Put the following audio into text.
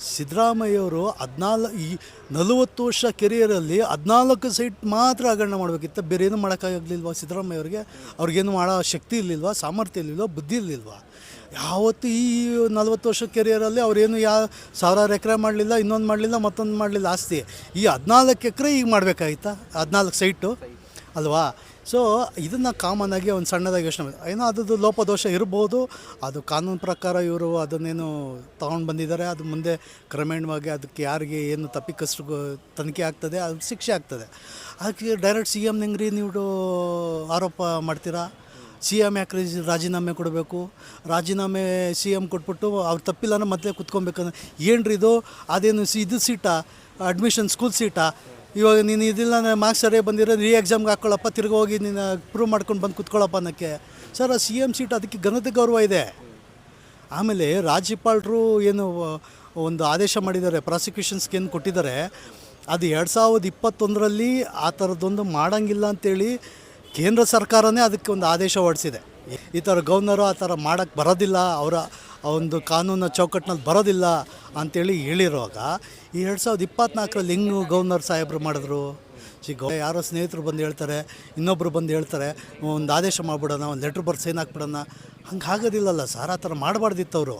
ಸಿದ್ದರಾಮಯ್ಯವರು ಹದಿನಾಲ್ಕು ಈ ನಲವತ್ತು ವರ್ಷ ಕೆರಿಯರಲ್ಲಿ ಹದಿನಾಲ್ಕು ಸೈಟ್ ಮಾತ್ರ ಹಗರಣ ಮಾಡಬೇಕಿತ್ತು. ಬೇರೆ ಏನು ಮಾಡೋಕ್ಕಾಗಲಿಲ್ವಾ ಸಿದ್ದರಾಮಯ್ಯವ್ರಿಗೆ? ಅವ್ರಿಗೇನು ಮಾಡೋ ಶಕ್ತಿ ಇರಲಿಲ್ವ? ಸಾಮರ್ಥ್ಯ ಇರಲಿಲ್ವಾ? ಬುದ್ಧಿ ಇರಲಿಲ್ವ? ಯಾವತ್ತು ಈ ನಲ್ವತ್ತು ವರ್ಷ ಕೆರಿಯರಲ್ಲಿ ಅವ್ರೇನು ಯಾ ಸಾವಿರಾರು ಎಕರೆ ಮಾಡಲಿಲ್ಲ, ಇನ್ನೊಂದು ಮಾಡಲಿಲ್ಲ, ಮತ್ತೊಂದು ಮಾಡಲಿಲ್ಲ ಆಸ್ತಿ. ಈ ಹದಿನಾಲ್ಕು ಎಕರೆ ಈಗ ಮಾಡಬೇಕಾಗಿತ್ತು? ಹದಿನಾಲ್ಕು ಸೈಟು? ಅಲ್ವಾ? ಸೊ ಇದನ್ನು ಆಗಿ ಒಂದು ಸಣ್ಣದಾಗಿ ಯೋಚನೆ ಏನೋ ಅದ್ರದ್ದು ಲೋಪದೋಷ ಇರ್ಬೋದು. ಅದು ಕಾನೂನು ಪ್ರಕಾರ ಇವರು ಅದನ್ನೇನು ತೊಗೊಂಡು ಬಂದಿದ್ದಾರೆ. ಅದು ಮುಂದೆ ಕ್ರಮೇಣವಾಗಿ ಅದಕ್ಕೆ ಯಾರಿಗೆ ಏನು ತಪ್ಪಿಕಷ್ಟು ತನಿಖೆ ಆಗ್ತದೆ, ಅದು ಶಿಕ್ಷೆ ಆಗ್ತದೆ. ಅದಕ್ಕೆ ಡೈರೆಕ್ಟ್ ಸಿ ಎಂ ನಿಂಗ್ರಿ ನೀವು ಆರೋಪ ಮಾಡ್ತೀರಾ? ಸಿ ಎಂ ಯಾಕೆ ರಾಜೀನಾಮೆ ಕೊಡಬೇಕು? ರಾಜೀನಾಮೆ ಸಿ ಎಂ ಕೊಟ್ಬಿಟ್ಟು ಅವ್ರು ತಪ್ಪಿಲ್ಲ ಮತ್ತೆ ಕುತ್ಕೊಬೇಕಂದ್ರೆ ಏನ್ರಿ ಇದು? ಅದೇನು ಸಿ, ಇದು ಸೀಟಾ? Admission school ಸೀಟಾ? ಇವಾಗ ನೀನು ಇದಿಲ್ಲ ಅಂದರೆ ಮಾರ್ಕ್ಸ್ ಸರಿಯಾಗಿ ಬಂದಿರೋ ರೀ ಎಕ್ಸಾಮ್ಗೆ ಹಾಕ್ಕೊಳ್ಳಪ್ಪ ತಿರ್ಗಿ ಹೋಗಿ ನೀನು ಪ್ರೂವ್ ಮಾಡ್ಕೊಂಡು ಬಂದು ಕುತ್ಕೊಳ್ಳಪ್ಪ ಅನ್ನೋಕ್ಕೆ. ಸರ್, ಆ ಸಿ ಎಂ ಸೀಟ್ ಅದಕ್ಕೆ ಘನತೆ ಗೌರವ ಇದೆ. ಆಮೇಲೆ ರಾಜ್ಯಪಾಲರು ಏನು, ಒಂದು ಆದೇಶ ಮಾಡಿದ್ದಾರೆ ಪ್ರಾಸಿಕ್ಯೂಷನ್ಸ್ಗೆ ಏನು ಕೊಟ್ಟಿದ್ದಾರೆ. ಅದು ಎರಡು ಸಾವಿರದ ಇಪ್ಪತ್ತೊಂದರಲ್ಲಿ ಆ ಥರದ್ದೊಂದು ಮಾಡೋಂಗಿಲ್ಲ ಅಂತೇಳಿ ಕೇಂದ್ರ ಸರ್ಕಾರನೇ ಅದಕ್ಕೆ ಒಂದು ಆದೇಶ ಹೊರಡಿಸಿದೆ. ಈ ಥರ ಗವರ್ನರು ಆ ಥರ ಮಾಡೋಕ್ಕೆ ಬರೋದಿಲ್ಲ, ಅವರ ಒಂದು ಕಾನೂನ ಚೌಕಟ್ಟಿನಲ್ಲಿ ಬರೋದಿಲ್ಲ ಅಂತೇಳಿ ಹೇಳಿರುವಾಗ ಈ ಎರಡು ಸಾವಿರದ ಇಪ್ಪತ್ನಾಲ್ಕರಲ್ಲಿ ಹೆಂಗು ಗವರ್ನರ್ ಸಾಹೇಬರು ಮಾಡಿದ್ರು? ಸಿ ಗೌ ಯಾರೋ ಸ್ನೇಹಿತರು ಬಂದು ಹೇಳ್ತಾರೆ ಇನ್ನೊಬ್ಬರು ಬಂದು ಹೇಳ್ತಾರೆ, ಒಂದು ಆದೇಶ ಮಾಡಿಬಿಡೋಣ, ಒಂದು ಲೆಟ್ರ್ ಬರ್ದು ಸೈನ್ ಹಾಕ್ಬಿಡೋಣ. ಹಂಗೆ ಆಗೋದಿಲ್ಲಲ್ಲ ಸರ್, ಆ ಥರ ಮಾಡಬಾರ್ದಿತ್ತು ಅವರು